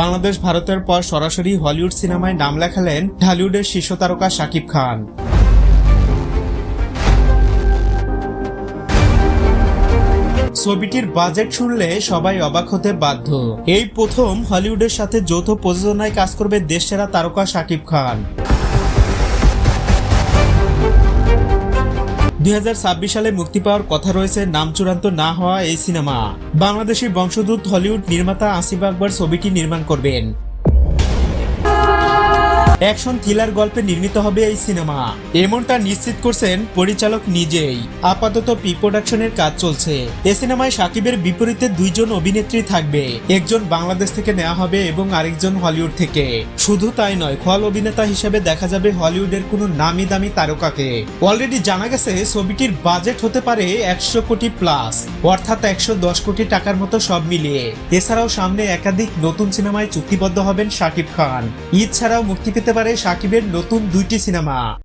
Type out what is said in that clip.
বাংলাদেশ, ভারতের পর সরাসরি হলিউড সিনেমায় নাম লেখালেন ঢালিউডের শীর্ষ তারকা শাকিব খান। ছবিটির বাজেট শুনলে সবাই অবাক হতে বাধ্য। এই প্রথম হলিউডের সাথে যৌথ প্রযোজনায় কাজ করবে দেশ সেরা তারকা শাকিব খান। দুই হাজার ছাব্বিশ সালে মুক্তি পাওয়ার কথা রয়েছে নাম চূড়ান্ত না হওয়া এই সিনেমা। বাংলাদেশের বংশদূত হলিউড নির্মাতা আসিফ আকবর ছবিটি নির্মাণ করবেন। অ্যাকশন থ্রিলার গল্পে নির্মিত হবে এই সিনেমা। এমনটা নিশ্চিত করছেন পরিচালক নিজেই। আপাতত প্রি প্রোডাকশনের কাজ চলছে। এ সিনেমায় সাকিবের বিপরীতে দুইজন অভিনেত্রী থাকবে। একজন বাংলাদেশ থেকে নেওয়া হবে এবং আরেকজন হলিউড থেকে। শুধু তাই নয়, খল অভিনেতা হিসেবে দেখা যাবে হলিউডের কোনো নামি দামি তারকাকে। অলরেডি জানা গেছে, ছবিটির বাজেট হতে পারে একশো কোটি প্লাস, অর্থাৎ একশো দশ কোটি টাকার মতো সব মিলিয়ে। এছাড়াও সামনে একাধিক নতুন সিনেমায় চুক্তিবদ্ধ হবেন শাকিব খান। ঈদ ছাড়াও মুক্তি পেতে পারে সাকিবের নতুন দুইটি সিনেমা।